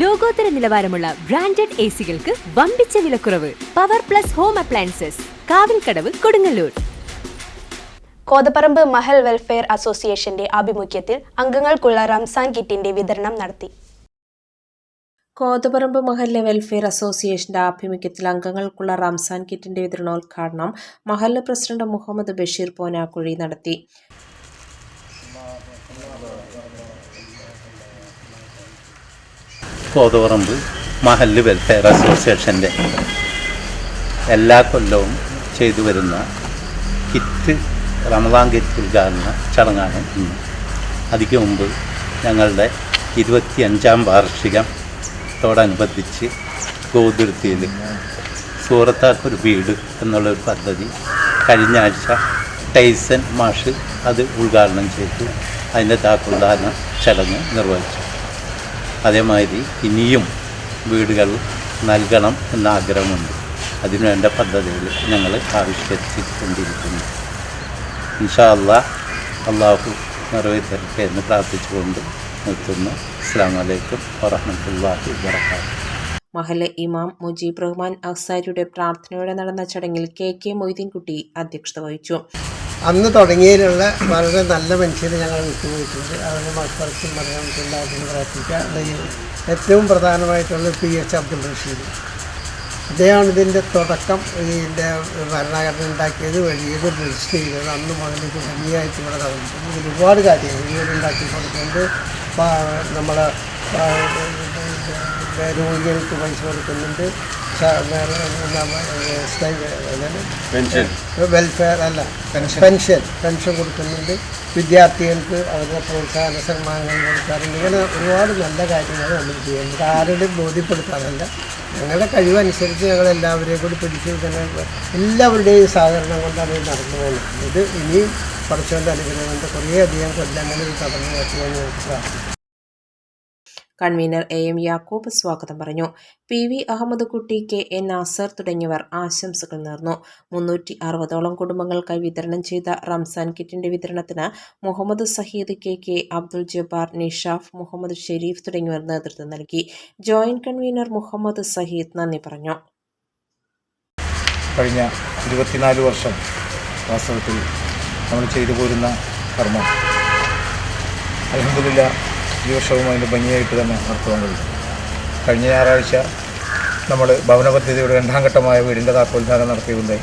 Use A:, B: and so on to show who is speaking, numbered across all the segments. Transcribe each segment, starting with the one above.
A: ലോകോത്തര നിലവാരമുള്ള branded A സികൾക്ക് വമ്പിച്ച വിലക്കുറവ് power plus home appliances Kavilkadavu Kodungallur.
B: Kothaparambu Mahal welfare അസോസിയേഷന്റെ ആഭിമുഖ്യത്തിൽ അംഗങ്ങൾക്കുള്ള റംസാൻ കിറ്റിന്റെ വിതരണം നടത്തി.
C: കോതപറമ്പ് മഹലിലെ വെൽഫെയർ അസോസിയേഷന്റെ ആഭിമുഖ്യത്തിൽ അംഗങ്ങൾക്കുള്ള റംസാൻ കിറ്റിന്റെ വിതരണോദ്ഘാടനം മഹല്ല പ്രസിഡന്റ് മുഹമ്മദ് ബഷീർ പോനാക്കുഴി നടത്തി.
D: കോതപറമ്പ് മഹല്ല് വെൽഫെയർ അസോസിയേഷന്റെ എല്ലാ കൊല്ലവും ചെയ്തു വരുന്ന കിറ്റ് റമദാൻ കിറ്റ് ഉദ്ഘാടന ചടങ്ങാണ് ഇന്ന്. അതിക്ക് മുമ്പ് ഞങ്ങളുടെ ഇരുപത്തിയഞ്ചാം വാർഷികത്തോടനുബന്ധിച്ച് ഗോതിർത്തിയിൽ സൂറത്താക്കൊരു വീട് എന്നുള്ളൊരു പദ്ധതി കഴിഞ്ഞ ആഴ്ച ടൈസൺ മാഷ് അത് ഉദ്ഘാടനം ചെയ്തു. അതിന്റെ താക്കുദ്ധാരണ ചടങ്ങ് നിർവഹിച്ചു. അതേമാതിരി ഇനിയും വീടുകൾ നൽകണം എന്ന ആഗ്രഹമുണ്ട് അതിനുവേണ്ട പദ്ധതികൾ ഞങ്ങൾ ആവിഷ്കരിച്ചുകൊണ്ടിരിക്കുന്നു. ഇൻഷാ അല്ലാ അള്ളാഹു നിറവേറ്റരട്ടെ എന്ന് പ്രാർത്ഥിച്ചുകൊണ്ട് നിർത്തുന്നു. അസ്സാം വലൈക്കും വറഹമത്തല്ലാഹി വാത്തു
C: മഹല്ല ഇമാം മുജീബ് റഹ്മാൻ അഹ്സാരിയുടെ പ്രാർത്ഥനയോടെ നടന്ന ചടങ്ങിൽ കെ കെ മൊയ്തീൻകുട്ടി അധ്യക്ഷത വഹിച്ചു.
E: അന്ന് തുടങ്ങിയതിലുള്ള വളരെ നല്ല മനുഷ്യരെ ഞങ്ങൾ വിട്ടുപോയിട്ടുണ്ട് അവരുടെ മക്കൾക്കും എല്ലാവർക്കും പ്രാർത്ഥിക്കുക അല്ലെങ്കിൽ ഏറ്റവും പ്രധാനമായിട്ടുള്ള പി എച്ച് അബ്ദുൾ റഷീദ് അദ്ദേഹമാണ് ഇതിന്റെ തുടക്കം ഇതിന്റെ ഭരണഘടന ഉണ്ടാക്കിയത് വലിയത് രജിസ്റ്റർ ചെയ്തത് അന്ന് ഇത് ഭംഗിയായിട്ട് ഇവിടെ നടന്നിട്ടുണ്ട് ഇതിൽ ഒരുപാട് കാര്യങ്ങൾ വീട് ഉണ്ടാക്കി കൊടുക്കുന്നുണ്ട് നമ്മൾ രോഗികൾക്ക് പൈസ കൊടുക്കുന്നുണ്ട് വെൽഫെയർ അല്ല. പെൻഷൻ പെൻഷൻ കൊടുക്കുന്നുണ്ട്. വിദ്യാർത്ഥികൾക്ക് അവരുടെ പ്രോത്സാഹന സമ്മാനങ്ങൾ കൊടുക്കാറുണ്ട്. ഇങ്ങനെ ഒരുപാട് നല്ല കാര്യങ്ങൾ നമ്മൾ ചെയ്യുന്നുണ്ട് ആരോടും ബോധ്യപ്പെടുത്താറില്ല. ഞങ്ങളുടെ കഴിവനുസരിച്ച് ഞങ്ങൾ എല്ലാവരെയും കൂടി പിടിച്ചു തന്നെ എല്ലാവരുടെയും സഹകരണം കൊണ്ടാണ് ഇത് നടന്നു പോകുന്നത്. ഇത് ഇനിയും പഠിച്ചുകൊണ്ട് അനുഗ്രഹം കൊണ്ട് കുറേയധികം കൊല്ലങ്ങളിൽ കടന്നു പറ്റുമെന്ന് നമുക്ക് പ്രാർത്ഥിക്കാം
C: കൺവീനർ എ എം യാക്കൂബ് സ്വാഗതം പറഞ്ഞു. പി വി അഹമ്മദ് കുട്ടി കെ എൻ നാസർ തുടങ്ങിയവർ ആശംസകൾ നേർന്നു. മുന്നൂറ്റി അറുപതോളം കുടുംബങ്ങൾക്കായി വിതരണം ചെയ്ത റംസാൻ കിറ്റിന്റെ വിതരണത്തിന് മുഹമ്മദ് സഹീദ് കെ കെ അബ്ദുൾ ജബ്ബാർ നിഷാഫ് മുഹമ്മദ് ഷെരീഫ് തുടങ്ങിയവർ നേതൃത്വം നൽകി. ജോയിന്റ് കൺവീനർ മുഹമ്മദ് സഹീദ് നന്ദി പറഞ്ഞു.
F: കഴിഞ്ഞ ഇരുപത്തിനാല് വർഷം വാസ്തവത്തിൽ നമ്മൾ ചെയ്തു പോരുന്ന കർമ്മം. അലഹമില്ല ഈ വർഷവും അതിന്റെ ഭംഗിയായിട്ട് തന്നെ കഴിയും കഴിഞ്ഞ ഞായറാഴ്ച നമ്മൾ ഭവന പദ്ധതിയുടെ രണ്ടാം ഘട്ടമായ വീടിന്റെ താക്കോൽദാനം നടത്തിയതുണ്ടായി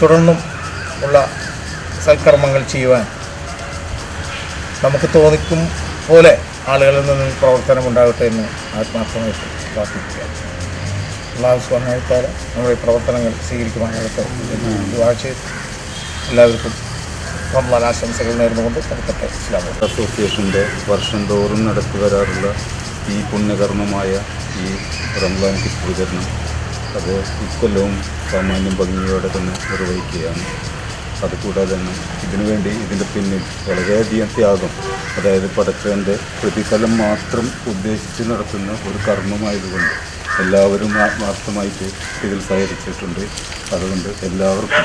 F: തുടർന്നും ഉള്ള സൽക്കർമ്മങ്ങൾ ചെയ്യുവാൻ നമുക്ക് തോന്നിക്കും പോലെ ആളുകളിൽ നിന്ന് പ്രവർത്തനം ഉണ്ടാകട്ടെ എന്ന് ആത്മാർത്ഥമായിട്ട് പ്രാർത്ഥിക്കുക അള്ളാഹു സ്വർണത്താൽ നമ്മുടെ പ്രവർത്തനങ്ങൾ സ്വീകരിക്കുവാനാകട്ടെ എന്ന് ദുആ എല്ലാവർക്കും ആശംസകൾ നേർന്നുകൊണ്ട് നടത്തട്ടെ ഇസ്ലാമോ
D: അസോസിയേഷന്റെ വർഷം തോറും നടത്തി വരാറുള്ള ഈ പുണ്യകർമ്മമായ ഈ റംസാൻ കിറ്റ് വിതരണം അത് ഇക്കൊല്ലവും സാമാന്യം ഭംഗിയോടെ തന്നെ നിർവഹിക്കുകയാണ്. അതുകൂടാതെ തന്നെ ഇതിനുവേണ്ടി ഇതിന്റെ പിന്നിൽ വളരെയധികം ത്യാഗം അതായത് പടച്ചവന്റെ പ്രതിഫലം മാത്രം ഉദ്ദേശിച്ച് നടത്തുന്ന ഒരു കർമ്മമായതുകൊണ്ട് എല്ലാവരും ആത്മാർത്ഥമായിട്ട് ഇതിൽ സഹകരിച്ചിട്ടുണ്ട്. അതുകൊണ്ട് എല്ലാവർക്കും